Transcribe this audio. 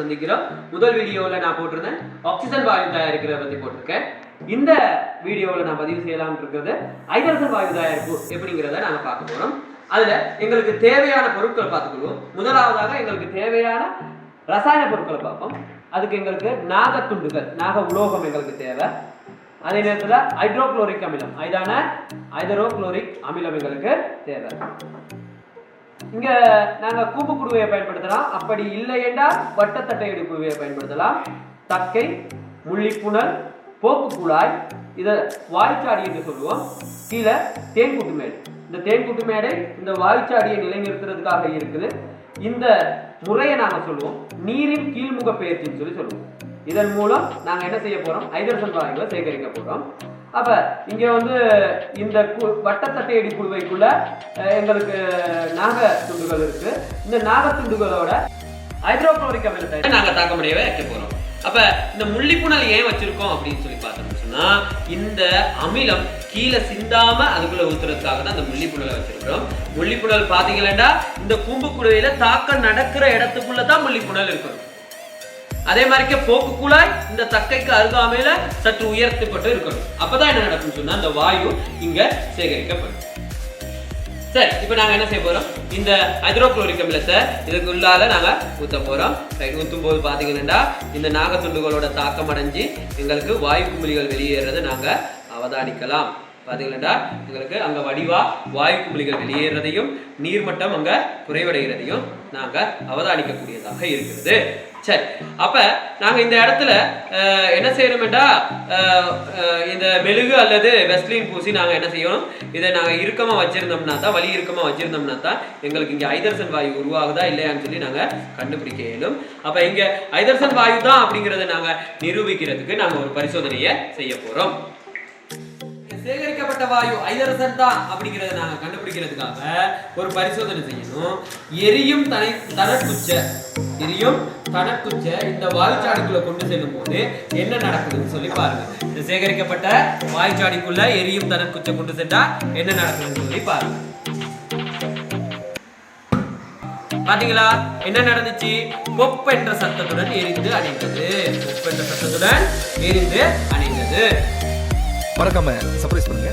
சந்திக்கிறோம். முதல் வீடியோவில் நான் போட்டிருந்தேன் ஆக்சிஜன் வாயு தயாரிக்கிறத பற்றி போட்டிருக்கேன். இந்த வீடியோவில் நான் பதிவு செய்யலாம்னு இருக்கிறது ஹைட்ரஜன் வாயு தயாரிப்பு எப்படிங்கிறத நாங்கள் பார்க்க போகிறோம் அதில் எங்களுக்கு தேவையான பொருட்களை பார்த்துக்கொள்வோம். முதலாவதாக எங்களுக்கு தேவையான ரசாயன பொருட்களை பார்ப்போம். அதுக்கு எங்களுக்கு நாகத்துண்டுகள் நாக உலோகம் எங்களுக்கு தேவை. அதே நேரத்தில் ஹைட்ரோக்ளோரிக் அமிலம் இதான ஹைட்ரோக்ளோரிக் அமிலம் எங்களுக்கு தேவை. இங்க நாங்க கூப்பு குடுவையை பயன்படுத்தலாம். அப்படி இல்லை என்றால் வட்டத்தட்டையடி குடுவையை பயன்படுத்தலாம். தக்கை முள்ளிப்புணல் போக்கு குழாய் இதை வாய்ச்சாடி என்று சொல்லுவோம். கீழே தேன்கூட்டு மேடு. இந்த தேன்கூட்டு மேடை இந்த வாய்ச்சாடியை நிலைநிறுத்துறதுக்காக இருக்குது. இந்த முறையை நாங்கள் சொல்லுவோம். நீரின் கீழ்முக பெயர்ச்சின்னு சொல்லி சொல்லுவோம். இதன் மூலம் நாங்கள் என்ன செய்ய போகிறோம் ஹைதரசன் வாயுவை சேகரிக்க போகிறோம் அப்ப இங்க வந்து இந்த கு- வட்டத்தட்டையடி குழுவைக்குள்ள அஹ், எங்களுக்கு நாக துண்டுகள் இருக்கு. இந்த நாக துண்டுகளோட ஹைட்ரோக்ளோரிக் அமிலத்தை நாங்க தாக்கமுடையவே வைக்க போறோம். அப்ப இந்த முள்ளிப்புணல் ஏன் வச்சிருக்கோம் அப்படின்னு சொல்லி பார்த்தோம்னு சொன்னா இந்த அமிலம் கீழே சிந்தாம அதுக்குள்ள ஊத்துறதுக்காக தான் இந்த முள்ளிப்புணலை வச்சிருக்கிறோம். முள்ளிப்புணல் பாத்தீங்கன்னா இந்த கூம்பு குழுவையில தாக்கம் நடக்கிற இடத்துக்குள்ள தான் முள்ளிப்புணல் இருக்கணும். அதே மாதிரிக்கே போக்கு குழாய் இந்த தக்கைக்கு அருகாமையில சற்று உயர்த்தப்பட்டு இருக்கணும். அப்பதான் என்ன நடக்கும்னு சொன்னா அந்த வாயு இங்க சேகரிக்கப்படும். சரி இப்போ நாங்கள் என்ன செய்ய போகிறோம் இந்த ஹைட்ரோக்ளோரிக் அமிலத்தை இதுக்கு உள்ளால நாங்கள் ஊற்ற போகிறோம் ரைட் ஊற்றும் போது பாத்தீங்கன்னா இந்த நாகத்துண்டுகளோட தாக்கம் அடைஞ்சு எங்களுக்கு வாயு குமிழிகள் வெளியேறதை நாங்கள் அவதானிக்கலாம். பாத்தீங்கன்னா எங்களுக்கு அங்கே வடிவாக வாயு குமிழிகள் வெளியேறதையும் நீர்மட்டம் அங்கே குறைவடைகிறதையும் நாங்கள் அவதானிக்கக்கூடியதாக இருக்கிறது. சரி அப்ப நாங்க இந்த இடத்துல என்ன செய்யணும்டா இந்த மெழுகு அல்லது வெஸ்லின் பூசி நாங்க என்ன செய்யணும்? இதை நாங்க இறுக்கமா வச்சிருந்தோம்னா தான் வலி இறுக்கமா வச்சிருந்தோம்னா தான் எங்களுக்கு இங்க ஐதர்சன் வாயு உருவாகுதா இல்லையான்னு சொல்லி நாங்க கண்டுபிடிக்க இயலும். அப்ப இங்க ஐதர்சன் வாயு தான் அப்படிங்கறத நாங்க நிரூபிக்கிறதுக்கு நாங்க ஒரு பரிசோதனையை செய்ய போறோம். சேகரிக்கப்பட்ட வாயு ஐதரசன் தான் அப்படிங்கறத நாங்க கண்டுபிடிக்கிறதுக்காக ஒரு பரிசோதனை செய்யணும். எரியும் தனி தனக்குச்ச எரியும் தனக்குச்ச இந்த வாயுச்சாடிக்குள்ள கொண்டு செல்லும் போது என்ன நடக்குதுன்னு சொல்லி பாருங்க. இந்த சேகரிக்கப்பட்ட வாய்ச்சாடிக்குள்ள எரியும் தனக்குச்ச கொண்டு சென்றா என்ன நடக்குதுன்னு சொல்லி பாருங்க. பாத்தீங்களா? என்ன நடந்துச்சு? பொப் என்ற சத்தத்துடன் எரிந்து அணைந்தது. பொப் என்ற சத்தத்துடன் எரிந்து அணைந்தது. மறக்காம சர்ப்ரைஸ் பண்ணுங்க.